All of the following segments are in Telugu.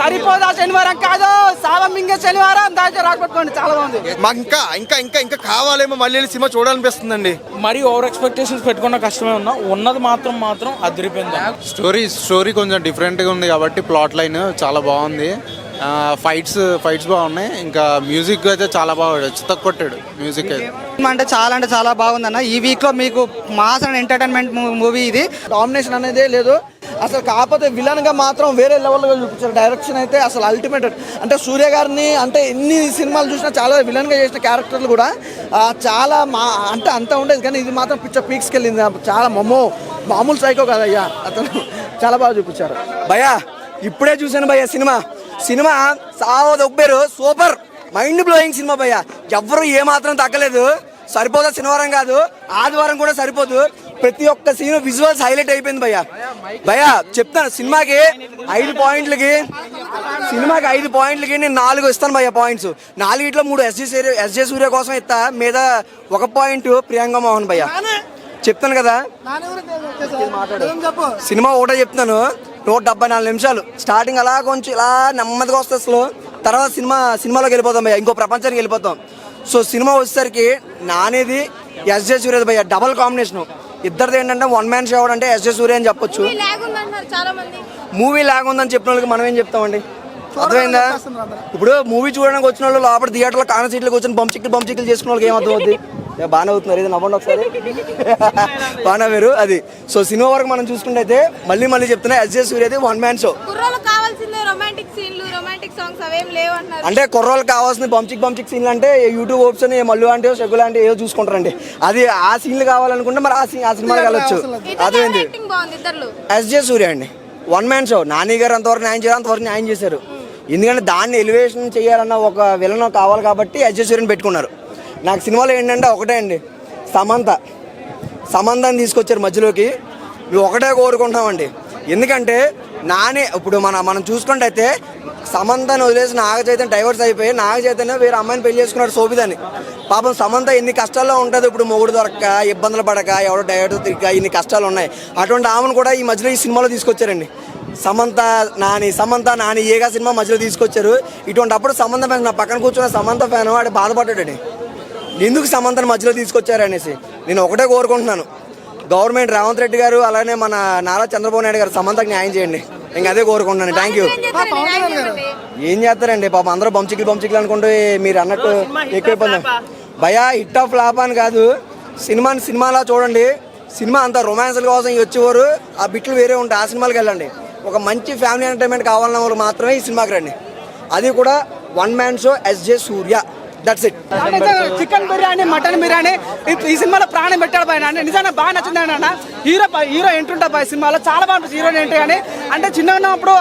సరిపోదా శనివారం కాదు. సావం మింగే శనివారం దాచి రాకపోట్టుకోండి చాలా బాగుంది. మాకు ఇంకా ఇంకా ఇంకా ఇంకా కావాలేమో మళ్ళీ సినిమా చూడాలనిపిస్తుందండి. మరీ ఓవర్ ఎక్స్పెక్టేషన్స్ పెట్టుకున్న కష్టమే ఉన్నా ఉన్నది మాత్రం మాత్రం అదిరిపోయింది. స్టోరీ స్టోరీ కొంచెం డిఫరెంట్గా ఉంది కాబట్టి ప్లాట్ లైన్ చాలా బాగుంది. ఫైట్స్ ఫైట్స్ బాగున్నాయి. ఇంకా మ్యూజిక్ అయితే చాలా బాగా చిత్త కొట్టాడు మ్యూజిక్ అయితే. అంటే చాలా అంటే చాలా బాగుందన్న. ఈ వీక్లో మీకు మాస్ అండ్ ఎంటర్టైన్మెంట్ మూవీ ఇది. డామినేషన్ అనేదే లేదు. అసలు కాకపోతే విలన్గా మాత్రం వేరే లెవెల్గా చూపించారు. డైరెక్షన్ అయితే అసలు అల్టిమేట్ అంటే సూర్య గారిని అంటే ఎన్ని సినిమాలు చూసినా చాలా విలన్గా చేసిన క్యారెక్టర్లు కూడా చాలా మా అంటే అంత ఉండేది కానీ ఇది మాత్రం పిక్చర్ పీక్స్కి వెళ్ళింది. చాలా మమ్మో మామూలు సైకో కదయ్యా. అతను చాలా బాగా చూపించారు. భయ్యా ఇప్పుడే చూశాను భయ్యా సినిమా. సినిమా సావో దొబ్బేరు సూపర్. మైండ్ బ్లోయింగ్ సినిమా భయ్యా. ఎవ్వరు ఏమాత్రం తగ్గలేదు. సరిపోదా శనివారం కాదు. ఆదివారం కూడా సరిపోదు. ప్రతి ఒక్క సీన్ విజువల్స్ హైలైట్ అయిపోయింది భయ్యా. భయ్యా చెప్తాను సినిమాకి ఐదు పాయింట్లకి సినిమాకి ఐదు పాయింట్లకి నేను నాలుగు ఇస్తాను భయ్యా పాయింట్స్ నాలుగిట్లో మూడు ఎస్జే సూర్య ఎస్జే సూర్య కోసం ఇస్తా మీద ఒక పాయింట్ ప్రియాంక మోహన్ భయ్యా. చెప్తాను కదా? సినిమా ఒకటే చెప్తున్నాను నూట డెబ్బై నాలుగు నిమిషాలు. స్టార్టింగ్ అలా కొంచెం ఇలా నెమ్మదిగా వస్తుంది అసలు. తర్వాత సినిమా సినిమాలోకి వెళ్ళిపోతాం భయ్య ఇంకో ప్రపంచానికి వెళ్ళిపోతాం. సో సినిమా వచ్చేసరికి నానేది ఎస్జే సూర్య భయ్య డబల్ కాంబినేషన్ ఇద్దరిది ఏంటంటే వన్ మ్యాన్ షో అంటే ఎస్జే సూర్య అని చెప్పొచ్చు. మూవీ లాగా ఉందని చెప్పిన వాళ్ళకి మనం ఏం చెప్తామండి? అర్థమైందా? ఇప్పుడు మూవీ చూడడానికి వచ్చిన వాళ్ళు లోపల థియేటర్లో కాన సీట్లు కూర్చొని బంచిక్లు బంచిక్లు చేసుకున్న వాళ్ళకి ఏమర్థం అవుద్ది ఏ, బాగానే అవుతున్నారు. ఇది నవ్వండి ఒకసారి. బాగా వేరు అది. సో సినిమా వరకు మనం చూసుకుంటే అయితే మళ్ళీ మళ్ళీ చెప్తున్నా ఎస్జే సూర్యది వన్ మ్యాన్ షో కుర్రోళ్ళకి కావాల్సిందే రొమాంటిక్ సీన్లు రొమాంటిక్ సాంగ్స్ అవేం లేవు అంటున్నారు. అంటే కుర్రోళ్ళకి కావాల్సిన బంచిక్ బంచిక్ సీన్లు అంటే యూట్యూబ్ ఆప్షన్ మల్లు అంటే షెగ్గు లాంటి ఏదో చూసుకుంటారండి. అది ఆ సీన్లు కావాలనుకుంటే మరి ఆ సీన్ ఆ సినిమాకి వెళ్ళొచ్చు. ఇద్దరు ఎస్జే సూర్య అండి. వన్ మ్యాన్ షో నాని గారు అంతవరకు న్యాయం చేయాలి అంతవరకు న్యాయం చేశారు. ఎందుకంటే దాన్ని ఎలివేషన్ చేయాలన్న ఒక విలన్ కావాలి కాబట్టి ఎస్జే సూర్యని పెట్టుకున్నారు. నాకు సినిమాలో ఏంటంటే ఒకటే అండి సమంత. సమంతని తీసుకొచ్చారు మధ్యలోకి. మేము ఒకటే కోరుకుంటామండి ఎందుకంటే నానే ఇప్పుడు మన మనం చూసుకుంటే అయితే సమంతని వదిలేసి నాగ చైతన్య డైవర్స్ అయిపోయి నాగ చైతన్య వేరే అమ్మాయిని పెళ్ళి చేసుకున్నాడు శోభిదని పాపం సమంత ఎన్ని కష్టాల్లో ఉంటుంది ఇప్పుడు మొగుడు దొరక్క ఇబ్బందులు పడక ఎవడో డైవర్స్ తిరిగ ఇన్ని కష్టాలు ఉన్నాయి. అటువంటి ఆమెను కూడా ఈ మధ్యలో ఈ సినిమాలో తీసుకొచ్చారండి. సమంత నాని సమంత నాని ఏగా సినిమా మధ్యలో తీసుకొచ్చారు. ఇటువంటి అప్పుడు సమంత ఫ్యాన్ నా పక్కన కూర్చున్న సమంత ఫ్యాన్ వాడు బాధపడ్డాడు ఎందుకు సమంతను మధ్యలో తీసుకొచ్చారు అనేసి. నేను ఒకటే కోరుకుంటున్నాను. గవర్నమెంట్ రేవంత్ రెడ్డి గారు అలానే మన నారా చంద్రబాబు నాయుడు గారు సమంతకు న్యాయం చేయండి. ఇంకా అదే కోరుకుంటున్నాను. థ్యాంక్ యూ ఏం చేస్తారండి? పాపం అందరూ బంచికలు బంచికలు అనుకుంటే మీరు అన్నట్టు ఎక్కువైపోయింది. భయా హిట్ ఆఫ్ ఫ్లాప్ అని కాదు. సినిమాని సినిమాలా చూడండి. సినిమా అంతా రొమాన్స్ల కోసం వచ్చేవారు. ఆ బిట్లు వేరే ఉంటాయి. ఆ సినిమాలకు వెళ్ళండి. ఒక మంచి ఫ్యామిలీ ఎంటర్టైన్మెంట్ కావాలన్న వాళ్ళు మాత్రమే ఈ సినిమాకి రండి. అది కూడా one man show SJ Surya. That's it chicken biryani mutton biryani ఈ- సినిమాలో ప్రాణం పెట్టాడు పైన నిజంగా బాగా నచ్చింది అన్న హీరో హీరో ఎంట్రుంటా పై సినిమాలో. చాలా బాగుంటుంది హీరోయిన్ ఎంట్రీ కానీ అంటే చిన్న ఉన్నప్పుడు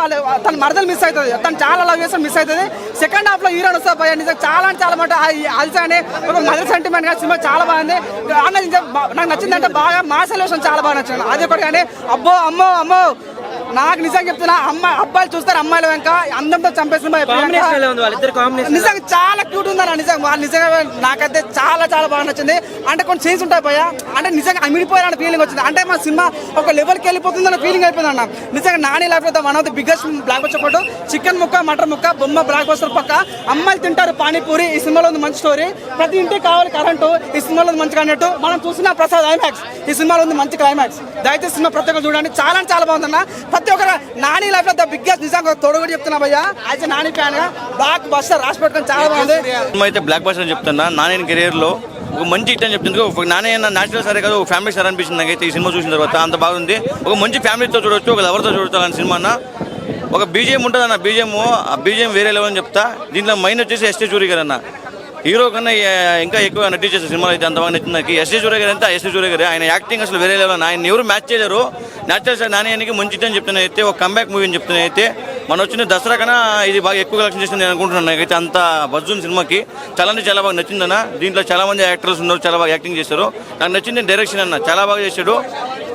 తన మరదలు మిస్ అవుతుంది. తను చాలా లవ్ చేస్తే మిస్ అవుతుంది. సెకండ్ హాఫ్లో హీరోయిన్ వస్తా పోయా నిజంగా చాలా అంటే చాలా మాట అల్సా అని ఒక మదర్ సెంటిమెంట్గా సినిమా చాలా బాగుంది. అన్న నాకు నచ్చింది అంటే బాగా మా సెలవుషన్ చాలా బాగా నచ్చింది. అది ఒకటి కానీ అబ్బో అమ్మో అమ్మో. నాకు నిజంగా చెప్తున్నా అమ్మాయి అబ్బాయిలు చూస్తారు అమ్మాయిల వెంక అందంతో చంపేసిన నిజంగా చాలా క్యూట్ ఉందన్న నిజంగా వాళ్ళు నిజంగా నాకైతే చాలా చాలా బాగా నచ్చింది. అంటే కొన్ని సీన్స్ ఉంటాయి భయ అంటే నిజంగా అమిడిపోయారన్న ఫీలింగ్ వచ్చింది. అంటే మా సినిమా ఒక లెవెల్కి వెళ్ళిపోతుందన్న ఫీలింగ్ అయిపోయింది అన్న. నిజంగా నాని లేకపోతే one of the biggest blockbuster పాటు చికెన్ ముక్క మటన్ ముక్క బొమ్మ బ్లాక్ బస్టర్ పక్క. అమ్మాయిలు తింటారు పానీపూరి ఈ సినిమాలో ఉంది మంచి స్టోరీ ప్రతి ఇంటికి కావాలి కరెంటు ఈ సినిమాలో ఉంది మంచిగా అన్నట్టు మనం చూసిన ప్రసాద్ ఐమాక్స్ ఈ సినిమాలో ఉంది మంచి క్లైమాక్స్ దయచేసి సినిమా ప్రతి ఒక్కరు చూడండి. చాలా చాలా బాగుందన్న. ప్రతి ఒక్కరు నాని లైఫ్లో బిగ్గెస్ట్ నిజంగా తోడు కూడా చెప్తున్నా భయ్యా. అయితే నాని ఫ్యాన్గా బ్లాక్ బస్టర్ రాసి పెట్టుకొని చాలా బాగుంది. అయితే బ్లాక్ బస్టర్ అని చెప్తున్నా నాని కెరీర్లో ఒక మంచి హిట్ అని చెప్తుంది ఒక నాని న్యాచురల్ సరే కాదు ఒక ఫ్యామిలీ సార్ అనిపించింది నాకైతే ఈ సినిమా చూసిన తర్వాత. అంత బాగుంది. ఒక మంచి ఫ్యామిలీతో చూడొచ్చు ఒక లవర్తో చూడొచ్చు అలాంటి సినిమా ఒక బీజేఎం ఉంటుంది అన్న బీజేఎం ఆ బీజేఎం వేరే లెవెల్ అని చెప్తా. దీంట్లో మైన్ వచ్చేసి ఎస్టీ చూరి గారు అన్న. హీరో కన్నా ఇంకా ఎక్కువ నటించేసిన సినిమాలు అయితే అంత బాగా నచ్చింది నాకు ఎస్టీ సూర్య గారు అంతా ఎస్టీ సూర్య గారు ఆయన యాక్టింగ్ అసలు వేరే లెవెల్. ఆయన ఎవరు మ్యాచ్ చేయలేరు. నేచురల్ సార్ నాణ్యానికి ఆయనకి మంచి అని చెప్తున్నా అయితే ఒక కంబ్యాక్ మూవీ అని చెప్తున్నా అయితే మన వచ్చిన దసరా కన్నా ఇది బాగా ఎక్కువ కలెక్షన్ చేసింది నేను అనుకుంటున్నాను. నాకైతే అంత బజ్జున్ సినిమాకి. చాలా అంటే చాలా బాగా నచ్చిందన్న. దీంట్లో చాలా మంది యాక్టర్స్ ఉన్నారు చాలా బాగా యాక్టింగ్ చేశారు. నాకు నచ్చింది డైరెక్షన్ అన్న. చాలా బాగా చేశాడు.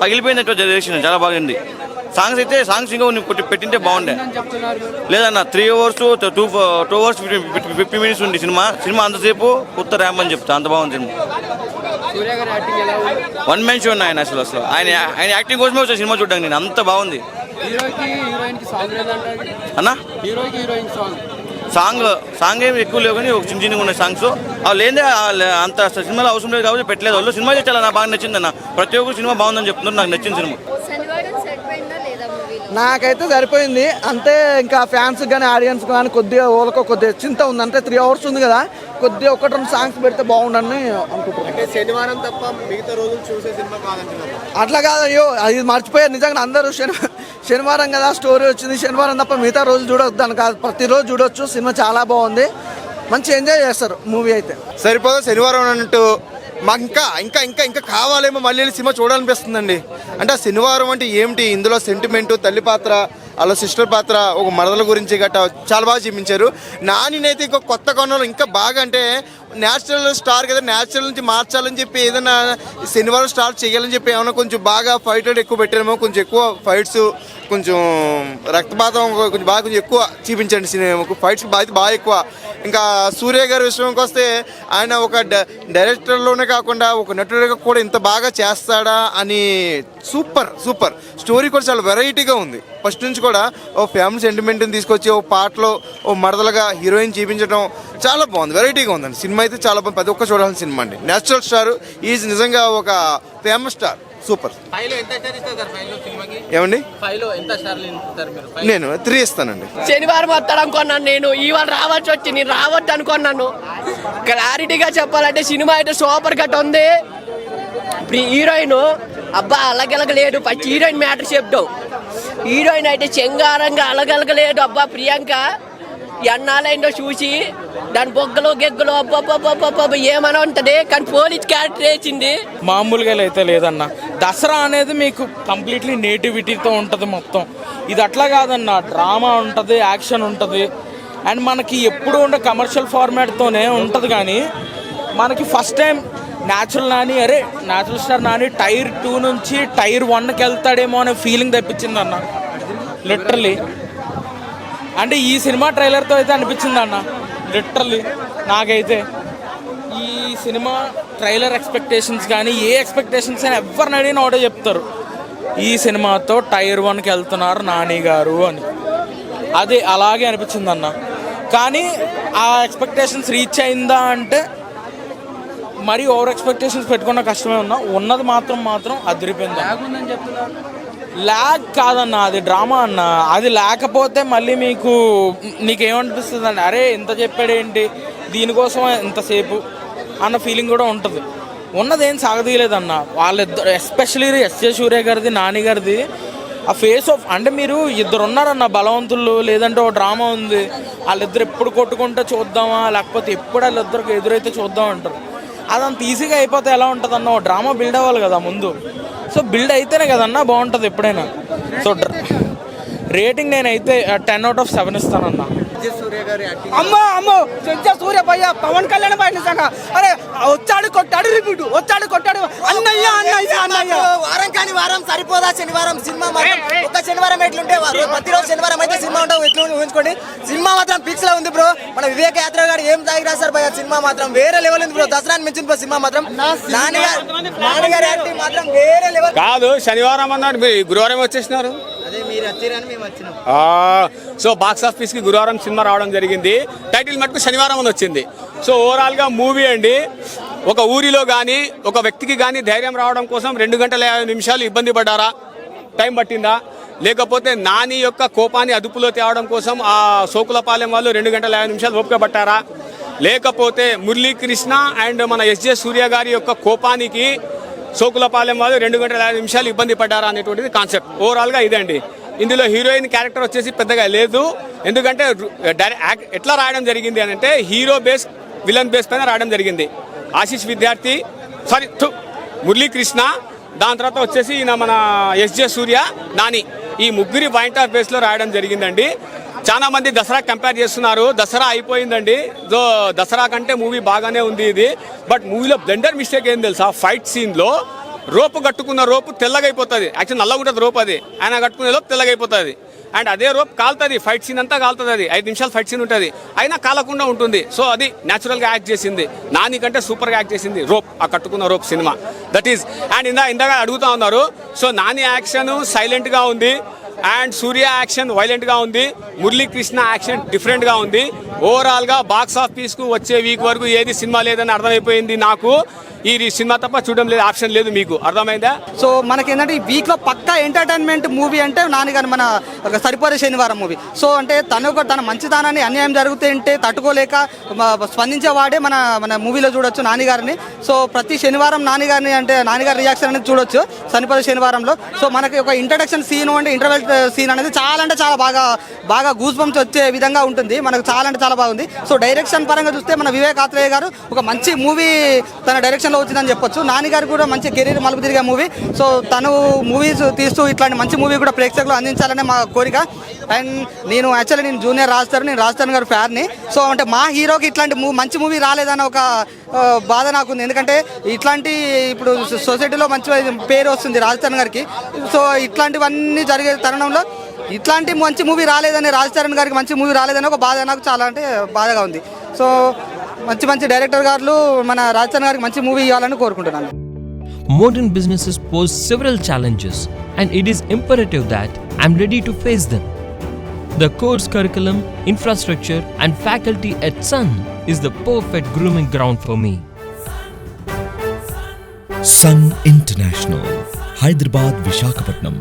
పగిలిపోయినట్టు డైరెక్షన్ చాలా బాగుంది. సాంగ్స్ అయితే సాంగ్స్ ఇంకా పెట్టింటే బాగుండే. లేదన్న three hours two two hours fifty minutes ఉంది సినిమా. సినిమా అంతసేపు కొత్త ర్యామ్ అని చెప్తా అంత బాగుంది సినిమా. వన్ మ్యాన్ షో ఆయన అసలు అసలు. ఆయన ఆయన యాక్టింగ్ కోసమే వచ్చా సినిమా చూడడానికి నేను అంత బాగుంది. అన్న? సాంగ్ సాంగ్ ఏమి ఎక్కువ లేవు కానీ ఒక చిన్న చిన్నగా ఉన్నాయి సాంగ్స్ అవి లేదే అంత సినిమాలో అవసరం లేదు కాబట్టి పెట్టలేదు. వాళ్ళు సినిమా చాలా నాకు బాగా నచ్చింది అన్న. ప్రతి ఒక్కరు సినిమా బాగుందని చెప్తున్నారు నాకు నచ్చిన సినిమా శనివారం సరిపోయిందా లేదా మూవీలో నాకైతే సరిపోయింది. అంతే ఇంకా ఫ్యాన్స్ కానీ ఆడియన్స్ కానీ కొద్దిగా ఓలకో కొద్దిగా చింత ఉంది అంటే త్రీ అవర్స్ ఉంది కదా. కొద్దిగా ఒకటి రెండు సాంగ్స్ పెడితే బాగుండని అనుకుంటున్నాను. శనివారం తప్ప మిగతా రోజులు చూసే సినిమా కాదంటున్నారు. అట్లా కాదు అయ్యో అది మర్చిపోయారు నిజంగా అందరూ శని శనివారం కదా స్టోరీ వచ్చింది. శనివారం తప్ప మిగతా రోజు చూడొద్దు అని కాదు. ప్రతిరోజు చూడొచ్చు. సినిమా చాలా బాగుంది. మంచి ఎంజాయ్ చేస్తారు మూవీ అయితే. సరిపోదు శనివారం అన్నట్టు మాకు ఇంకా ఇంకా ఇంకా ఇంకా కావాలేమో మళ్ళీ సినిమా చూడాలనిపిస్తుందండి. అంటే ఆ శనివారం అంటే ఏమిటి? ఇందులో సెంటిమెంట్ తల్లి పాత్ర అలా సిస్టర్ పాత్ర ఒక మరదల గురించి గట్ట చాలా బాగా చూపించారు. నానినైతే ఇంకో కొత్త కోణంలో ఇంకా బాగా అంటే నేచురల్ స్టార్ కదా న్యాచురల్ నుంచి మార్చాలని చెప్పి ఏదైనా శనివారం స్టార్ట్ చేయాలని చెప్పి ఏమైనా కొంచెం బాగా ఫైట్ ఎక్కువ పెట్టారేమో కొంచెం ఎక్కువ ఫైట్స్ కొంచెం రక్తపాతం కొంచెం బాగా కొంచెం ఎక్కువ చూపించండి సినిమా ఫైట్స్ బాగా బాగా ఎక్కువ. ఇంకా సూర్య గారి విషయంకి వస్తే ఆయన ఒక డైరెక్టర్లోనే కాకుండా ఒక నటుడిగా కూడా ఇంత బాగా చేస్తాడా అని సూపర్ సూపర్. స్టోరీ కూడా చాలా వెరైటీగా ఉంది. ఫస్ట్ నుంచి కూడా ఓ ఫ్యామిలీ సెంటిమెంట్ని తీసుకొచ్చి ఓ పాటలో ఓ మడదలుగా హీరోయిన్ చూపించడం చాలా బాగుంది. వెరైటీగా ఉందండి. సినిమా అయితే చాలా బాగుంది. ప్రతి ఒక్క చూడాల్సిన సినిమా అండి. నేచురల్ స్టార్ ఈజ్ నిజంగా ఒక ఫేమస్ స్టార్. సూపర్. ఏమండి? నేను త్రీ ఇస్తానండి. శనివారం వస్తాడు అనుకున్నాను నేను ఇవాళ రావచ్చు వచ్చి నేను రావద్దు అనుకున్నాను. క్లారిటీగా చెప్పాలంటే సినిమా అయితే సూపర్ కట్ ఉంది. ఇప్పుడు హీరోయిన్ అబ్బా అలగలగ లేడు ఫస్ట్ హీరోయిన్ మ్యాటర్ చెప్తావు హీరోయిన్ అయితే చెంగారంగా అలగలగ లేదు అబ్బా ప్రియాంక ఎన్నాలైందో చూసి దాని బొగ్గలు గెగ్గలు అబ్బబ్బబ్బబ్బబ్బ ఏమైనా ఉంటది కానీ పోలీస్ క్యారెక్టర్ వేసింది. మామూలుగా అయితే లేదన్న. దసరా అనేది మీకు కంప్లీట్లీ నేటివిటీతో ఉంటుంది మొత్తం. ఇది అట్లా కాదన్న. డ్రామా ఉంటుంది యాక్షన్ ఉంటుంది. అండ్ మనకి ఎప్పుడు ఉండే కమర్షియల్ ఫార్మాట్తోనే ఉంటుంది కానీ మనకి ఫస్ట్ టైం న్యాచురల్ నాని అరే natural star Nani tier two నుంచి టైర్ వన్కి వెళ్తాడేమో అనే ఫీలింగ్ తెప్పించింది అన్న లిటరలీ. అంటే ఈ సినిమా ట్రైలర్తో అయితే అనిపించింది అన్న. లిటరల్లీ నాకైతే. ఈ సినిమా ట్రైలర్ ఎక్స్పెక్టేషన్స్ కానీ ఏ ఎక్స్పెక్టేషన్స్ అయినా ఎవరిని అడిగినా ఒకటే చెప్తారు. ఈ సినిమాతో టైర్ వన్కి వెళ్తున్నారు నాని గారు అని. అది అలాగే అనిపించింది అన్న. కానీ ఆ ఎక్స్పెక్టేషన్స్ రీచ్ అయిందా అంటే మరీ ఓవర్ ఎక్స్పెక్టేషన్స్ పెట్టుకున్న కష్టమే ఉన్నా ఉన్నది మాత్రం మాత్రం అదిరిపోయింది ల్యాక్ కాదన్న అది డ్రామా అన్న. అది లేకపోతే మళ్ళీ మీకు నీకేమనిపిస్తుంది అండి అరే ఇంత చెప్పాడేంటి? దీనికోసం ఇంతసేపు? అన్న ఫీలింగ్ కూడా ఉంటుంది. ఉన్నదేం సాగదీయలేదన్న. వాళ్ళిద్దరు ఎస్పెషలీ ఎస్ఏ సూర్య గారిది నాని గారిది ఆ ఫేస్ ఆఫ్ అంటే మీరు ఇద్దరు ఉన్నారన్న బలవంతులు లేదంటే ఒక డ్రామా ఉంది. వాళ్ళిద్దరు ఎప్పుడు కొట్టుకుంటే చూద్దామా? లేకపోతే ఎప్పుడు వాళ్ళిద్దరికి ఎదురైతే చూద్దాం అంటారు అదంత ఈజీగా అయిపోతే ఎలా ఉంటుంది అన్న ఓ డ్రామా బిల్డ్ అవ్వాలి కదా ముందు. సో బిల్డ్ అయితేనే కదన్నా బాగుంటుంది ఎప్పుడైనా. సో రేటింగ్ నేనైతే టెన్ అవుట్ ఆఫ్ సెవెన్ ఇస్తానన్నా. అమ్మో అమ్మో చెంచా సూర్య భయ్య పవన్ కళ్యాణ్ భయ నిజంగా అరే వచ్చాడు కొట్టాడు రిపీట్. వచ్చాడు కొట్టాడు. అన్నయ్య అన్నయ్య అన్నయ్య. వారం కాని వారం సరిపోదా శనివారం సినిమా మాత్రం? ఒక శనివారం ఎట్లుంటే వారు? ప్రతిరోజు శనివారం అయితే సినిమా ఉంటాం ఎట్లు ఊహించుకోండి. సినిమా మాత్రం ఫిక్స్లో ఉంది బ్రో మన వివేక యాత్ర గారు ఏం తాగి రాశారు భయ సినిమా మాత్రం వేరే లెవెల్ ఉంది బ్రో దసరాని మించింది బ్రో సినిమా మాత్రం. నాన్నగారు నాన్నగారి యాక్టింగ్ మాత్రం వేరే లెవెల్ కాదు శనివారం అన్నారు మీరు గురువారం వచ్చేసినారు. సో బాక్స్ ఆఫీస్కి గురువారం సినిమా రావడం జరిగింది. టైటిల్ మటుకు శనివారం అని వచ్చింది. సో ఓవరాల్గా మూవీ అండి. ఒక ఊరిలో కానీ ఒక వ్యక్తికి కానీ ధైర్యం రావడం కోసం రెండు గంటల యాభై నిమిషాలు ఇబ్బంది పడ్డారా? టైం పట్టిందా? లేకపోతే నాని యొక్క కోపాన్ని అదుపులో తేవడం కోసం ఆ సోకులపాలెం వాళ్ళు రెండు గంటల యాభై నిమిషాలు ఓపిక పట్టారా? లేకపోతే మురళీకృష్ణ అండ్ మన ఎస్జే సూర్య గారి యొక్క కోపానికి సోకులపాలెం వాళ్ళు రెండు గంటల యాభై నిమిషాలు ఇబ్బంది పడ్డారా అనేటువంటిది కాన్సెప్ట్. ఓవరాల్గా ఇదే అండి. ఇందులో హీరోయిన్ క్యారెక్టర్ వచ్చేసి పెద్దగా లేదు. ఎందుకంటే ఎట్లా రాయడం జరిగింది అని అంటే హీరో బేస్ విలన్ బేస్ పైన రాయడం జరిగింది. ఆశీష్ విద్యార్థి సారీ మురళీకృష్ణ దాని తర్వాత వచ్చేసి ఈయన మన ఎస్జే సూర్య నాని. ఈ ముగ్గురి పాయింట్ ఆఫ్ బేస్లో రాయడం జరిగిందండి. చాలా మంది దసరా కంపేర్ చేస్తున్నారు. దసరా అయిపోయిందండి. సో దసరా కంటే మూవీ బాగానే ఉంది ఇది. బట్ మూవీలో బ్లెండర్ మిస్టేక్ ఏం తెలుసా? ఫైట్ సీన్లో రోపు కట్టుకున్న రోపు తెల్లగైపోతుంది. యాక్చువల్ నల్లగా ఉంటుంది రోప్ అది. ఆయన కట్టుకునే లోపు తెల్లగైపోతుంది. అండ్ అదే రోప్ కాలుతుంది. ఫైట్ సీన్ అంతా కాలుతుంది అది. ఐదు నిమిషాలు ఫైట్ సీన్ ఉంటుంది. అయినా కాలకుండా ఉంటుంది. సో అది న్యాచురల్గా యాక్ట్ చేసింది. నాని కంటే సూపర్గా యాక్ట్ చేసింది రోప్ ఆ కట్టుకున్న rope cinema. That is and ఇందా ఇందాక అడుగుతా ఉన్నారు. సో నాని యాక్షన్ సైలెంట్గా ఉంది. అండ్ సూర్య యాక్షన్ వైలెంట్గా ఉంది. మురళీకృష్ణ యాక్షన్ డిఫరెంట్గా ఉంది. ఓవరాల్గా బాక్స్ ఆఫీస్కు వచ్చే వీక్ వరకు ఏది సినిమా లేదని అర్థమైపోయింది నాకు. ఈ సినిమా తప్ప చూడడం లేదు ఆప్షన్ లేదు మీకు. అర్థమైందా? సో మనకి ఏంటంటే ఈ వీక్లో పక్కా ఎంటర్టైన్మెంట్ మూవీ అంటే నాన్నగారు మన ఒక సరిపోయే శనివారం మూవీ సో అంటే తను ఒక తన మంచితనాన్ని అన్యాయం జరుగుతుంటే తట్టుకోలేక స్పందించేవాడే మన మన మూవీలో చూడొచ్చు నాన్నగారిని. సో ప్రతి శనివారం నాన్నగారిని అంటే నాన్నగారి రియాక్షన్ అనేది చూడొచ్చు సరిపోయే శనివారంలో. సో మనకి ఒక ఇంట్రడక్షన్ సీన్ అంటే ఇంటర్వెల్ సీన్ అనేది చాలా అంటే చాలా బాగా బాగా గూస్ బంప్స్ వచ్చే విధంగా ఉంటుంది. మనకు చాలా అంటే చాలా బాగుంది. సో డైరెక్షన్ పరంగా చూస్తే మన వివేక్ ఆత్రేయ గారు ఒక మంచి మూవీ తన డైరెక్షన్లో వచ్చిందని చెప్పొచ్చు. నాన్నగారు కూడా మంచి కెరీర్ మలుపు తిరిగే మూవీ సో తను మూవీస్ తీస్తూ ఇట్లాంటి మంచి మూవీ కూడా ప్రేక్షకులు అందించాలనే మా కోరిక. అండ్ నేను యాక్చువల్లీ నేను జూనియర్ రాజధాని నేను రాజధాని గారు ఫ్యాన్ని సో అంటే మా హీరోకి ఇట్లాంటి మూ మంచి మూవీ రాలేదన్న ఒక బాధ నాకుంది. ఎందుకంటే ఇట్లాంటి ఇప్పుడు సొసైటీలో మంచి పేరు వస్తుంది రాజస్థాన్ గారికి. సో ఇట్లాంటివన్నీ జరిగే తరుణంలో ఇట్లాంటి మంచి మూవీ రాలేదని రాజచరణ్ గారికి మంచి మూవీ రాలేదని ఒక బాధ నాకు చాలా అంటే బాధగా ఉంది. సో మంచి మంచి డైరెక్టర్ గారు మన రాజచరణ్ గారికి మంచి మూవీ ఇవ్వాలని కోరుకుంటున్నాను. Modern business pose several challenges and it is imperative that I'm ready to face them the course curriculum infrastructure and faculty at Sun is the perfect grooming ground for me Sun international Hyderabad Visakhapatnam